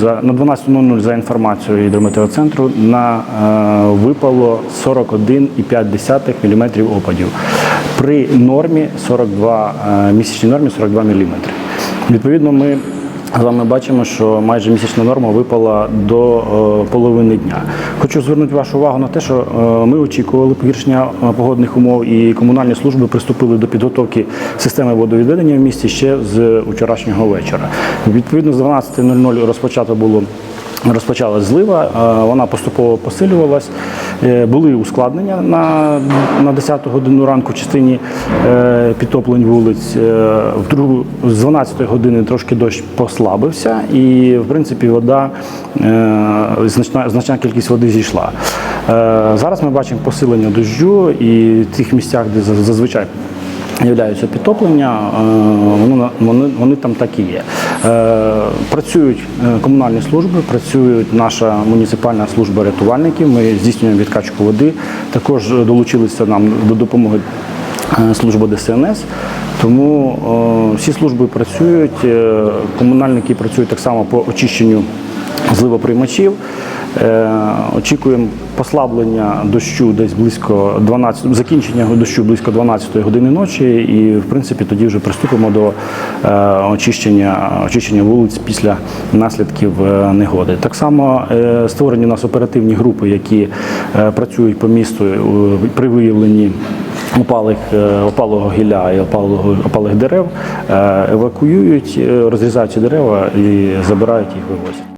За на 12.00 за інформацією гідрометеоцентру на е, випало 41,5 мм опадів при нормі 42 е, місячній нормі 42 мм. Відповідно, ми з вами бачимо, що майже місячна норма випала до е, половини дня. Хочу звернути вашу увагу на те, що е, ми очікували погіршення е, погодних умов, і комунальні служби приступили до підготовки системи водовідведення в місті ще з вчорашнього вечора. Відповідно, з 12.00 розпочато було. Розпочалась злива, вона поступово посилювалась. Е, Були ускладнення на, на 10 годину ранку в частині е, підтоплень вулиць. Е, В другу з 12 години трошки дощ послабився, і в принципі вода значна, значна кількість води зійшла. Зараз ми бачимо посилення дощу і в тих місцях, де зазвичай Являються підтоплення, е, вони, вони там так і є. Е, Працюють е, комунальні служби, працюють наша муніципальна служба рятувальників. Ми здійснюємо відкачку води. Також долучилися нам до допомоги служба ДСНС. Тому всі служби працюють, комунальники працюють так само по очищенню зливоприймачів. Е, Очікуємо послаблення дощу десь близько 12, закінчення дощу близько 12 години ночі, і в принципі тоді вже приступимо до е, очищення, очищення вулиць після наслідків е, негоди. Так само створені у нас оперативні групи, які працюють по місту при виявленні опалих, опалого гілля і опалого, опалих дерев, евакуюють, розрізають ці дерева і забирають їх, вивозять.